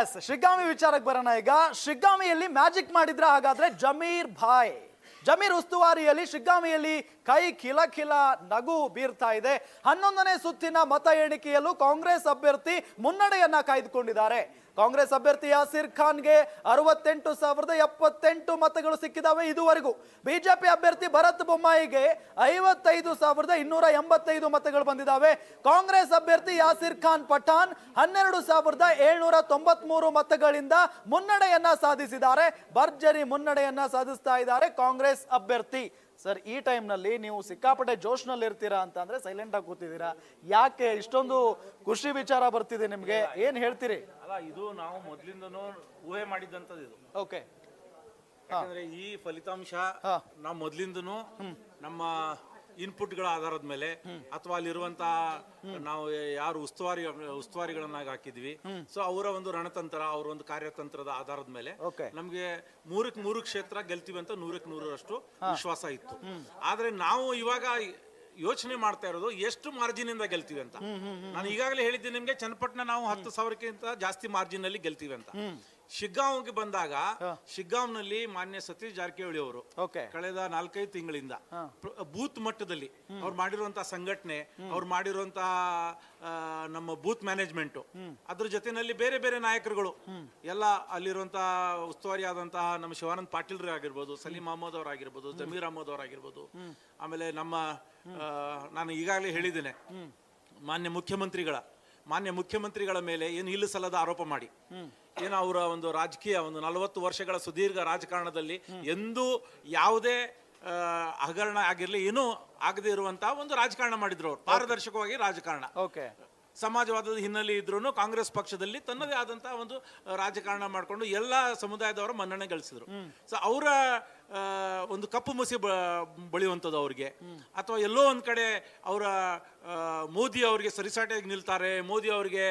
S ಶಿಗ್ಗಾಮಿ ವಿಚಾರಕ್ಕೆ ಬರೋಣ ಈಗ. ಶಿಗ್ಗಾಮಿಯಲ್ಲಿ ಮ್ಯಾಜಿಕ್ ಮಾಡಿದ್ರ ಹಾಗಾದ್ರೆ ಜಮೀರ್ ಭಾಯ್ ಜಮೀರ್ ಉಸ್ತುವಾರಿಯಲ್ಲಿ ಶಿಗ್ಗಾಮಿಯಲ್ಲಿ ಕೈ ಕಿಲ ಕಿಲ ನಗು ಬೀರ್ತಾ ಇದೆ. ಹನ್ನೊಂದನೇ ಸುತ್ತಿನ ಮತ ಎಣಿಕೆಯಲ್ಲೂ ಕಾಂಗ್ರೆಸ್ ಅಭ್ಯರ್ಥಿ ಮುನ್ನಡೆಯನ್ನ ಕಾಯ್ದುಕೊಂಡಿದ್ದಾರೆ. ಕಾಂಗ್ರೆಸ್ ಅಭ್ಯರ್ಥಿ ಯಾಸಿರ್ ಖಾನ್ಗೆ ಅರವತ್ತೆಂಟು ಸಾವಿರದ ಎಪ್ಪತ್ತೆಂಟು ಮತಗಳು ಸಿಕ್ಕಿದಾವೆ ಇದುವರೆಗೂ. ಬಿಜೆಪಿ ಅಭ್ಯರ್ಥಿ ಭರತ್ ಬೊಮ್ಮಾಯಿಗೆ ಐವತ್ತೈದು ಸಾವಿರದ ಇನ್ನೂರ ಎಂಬತ್ತೈದು ಮತಗಳು ಬಂದಿದ್ದಾವೆ ಕಾಂಗ್ರೆಸ್ ಅಭ್ಯರ್ಥಿ ಯಾಸಿರ್ ಖಾನ್ ಪಠಾನ್ ಹನ್ನೆರಡು ಸಾವಿರದ ಏಳ್ನೂರ ತೊಂಬತ್ಮೂರು ಮತಗಳಿಂದ ಮುನ್ನಡೆಯನ್ನ ಸಾಧಿಸಿದ್ದಾರೆ. ಭರ್ಜರಿ ಮುನ್ನಡೆಯನ್ನ ಸಾಧಿಸ್ತಾ ಇದ್ದಾರೆ ಕಾಂಗ್ರೆಸ್ ಅಭ್ಯರ್ಥಿ. ಸರ್ ಈ ಟೈಮ್ನಲ್ಲಿ ನೀವು ಸಿಕ್ಕಾಪಟ್ಟೆ ಜೋಶ್ನಲ್ಲಿ ಇರ್ತೀರಾ ಅಂತ ಅಂದ್ರೆ ಸೈಲೆಂಟ್ ಆಗಿ ಕೂತಿದ್ದೀರಾ. ಯಾಕೆ ಇಷ್ಟೊಂದು ಖುಷಿ ವಿಚಾರ ಬರ್ತಿದೆ ನಿಮ್ಗೆ? ಏನ್ ಹೇಳ್ತೀರಿ? ಅಲ್ಲ ಇದು ನಾವು ಮೊದ್ಲಿಂದನೂ ಊಹೆ ಮಾಡಿದಂತದ್ದು ಇದು. ಓಕೆ. ಯಾಕಂದ್ರೆ ಈ ಫಲಿತಾಂಶ. ನಾವು ಮೊದ್ಲಿಂದನೂ ನಮ್ಮ ಇನ್ಪುಟ್ಗಳ ಆಧಾರದ ಮೇಲೆ ಅಥವಾ ಅಲ್ಲಿರುವಂತಹ ನಾವು ಯಾರು ಉಸ್ತುವಾರಿ ಉಸ್ತುವಾರಿಗಳನ್ನಾಗಿ ಹಾಕಿದ್ವಿ. ಸೊ ಅವರ ಒಂದು ರಣತಂತ್ರ ಅವರ ಒಂದು ಕಾರ್ಯತಂತ್ರದ ಆಧಾರದ ಮೇಲೆ ನಮಗೆ ನಮ್ಗೆ ಮೂರಕ್ ಮೂರು ಕ್ಷೇತ್ರ ಗೆಲ್ತೀವಿ ಅಂತ ನೂರಕ್ಕೆ ನೂರರಷ್ಟು ವಿಶ್ವಾಸ ಇತ್ತು. ಆದ್ರೆ ನಾವು ಇವಾಗ ಯೋಚನೆ ಮಾಡ್ತಾ ಇರೋದು ಎಷ್ಟು ಮಾರ್ಜಿನ್ ಇಂದ ಗೆಲ್ತೀವಿ ಅಂತ. ನಾನು ಈಗಾಗಲೇ ಹೇಳಿದ್ದೆ ನಿಮ್ಗೆ ಚನ್ನಪಟ್ಟಣ ನಾವು ಹತ್ತು ಸಾವಿರಕ್ಕಿಂತ ಜಾಸ್ತಿ ಮಾರ್ಜಿನ್ ಅಲ್ಲಿ ಗೆಲ್ತೀವಿ ಅಂತ. ಶಿಗ್ಗಾಂವ್ಗೆ ಬಂದಾಗ ಶಿಗ್ಗಾಂವ್ನಲ್ಲಿ ಮಾನ್ಯ ಸತೀಶ್ ಜಾರಕಿಹೊಳಿ ಅವರು ಓಕೆ. ಕಳೆದ ನಾಲ್ಕೈದು ತಿಂಗಳಿಂದ ಪ್ರ- ಬೂತ್ ಮಟ್ಟದಲ್ಲಿ ಅವ್ರು ಮಾಡಿರುವಂತಹ ಸಂಘಟನೆ ಅವ್ರು ಮಾಡಿರುವಂತಹ ಆ, ನಮ್ಮ ಬೂತ್ ಮ್ಯಾನೇಜ್ಮೆಂಟ್ ಅದ್ರ ಜೊತೆನಲ್ಲಿ ಬೇರೆ ಬೇರೆ ನಾಯಕರುಗಳು ಎಲ್ಲ ಅಲ್ಲಿರುವಂತಹ ಉಸ್ತುವಾರಿ ಆದಂತಹ ನಮ್ಮ ಶಿವಾನಂದ್ ಪಾಟೀಲ್ ಆಗಿರ್ಬೋದು ಸಲೀಂ ಅಹಮದ್ ಅವರಾಗಿರ್ಬೋದು ಜಮೀರ್ ಅಹಮದ್ ಅವರಾಗಿರ್ಬೋದು ಆಮೇಲೆ ನಮ್ಮ ಆ, ನಾನು ಈಗಾಗಲೇ ಹೇಳಿದ್ದೇನೆ ಮಾನ್ಯ ಮುಖ್ಯಮಂತ್ರಿಗಳ ಮಾನ್ಯ ಮುಖ್ಯಮಂತ್ರಿಗಳ ಮೇಲೆ ಏನು ಇಲ್ಲ ಸಲ್ಲದ ಆರೋಪ ಮಾಡಿ ಏನು ಅವರ ಒಂದು ರಾಜಕೀಯ ಒಂದು ನಲವತ್ತು ವರ್ಷಗಳ ಸುದೀರ್ಘ ರಾಜಕಾರಣದಲ್ಲಿ ಎಂದೂ ಯಾವುದೇ ಹಗರಣ ಆಗಿರ್ಲಿ ಏನೂ ಆಗದೆ ಇರುವಂತಹ ಒಂದು ರಾಜಕಾರಣ ಮಾಡಿದ್ರು ಅವರು. ಪಾರದರ್ಶಕವಾಗಿ ರಾಜಕಾರಣ. ಓಕೆ ಸಮಾಜವಾದದ ಹಿನ್ನೆಲೆ ಇದ್ರೂ ಕಾಂಗ್ರೆಸ್ ಪಕ್ಷದಲ್ಲಿ ತನ್ನದೇ ಆದಂತಹ ಒಂದು ರಾಜಕಾರಣ ಮಾಡಿಕೊಂಡು ಎಲ್ಲ ಸಮುದಾಯದವರ ಮನ್ನಣೆ ಗಳಿಸಿದ್ರು. ಸೊ ಅವರ ಒಂದು ಕಪ್ಪು ಮುಸಿ ಬ ಬಳಿಯುವಂಥದ್ದು ಅವ್ರಿಗೆ. ಅಥವಾ ಎಲ್ಲೋ ಒಂದ್ ಕಡೆ ಅವರ ಮೋದಿ ಅವರಿಗೆ ಸರಿಸಾಟಿಯಾಗಿ ನಿಲ್ತಾರೆ ಮೋದಿ ಅವರಿಗೆ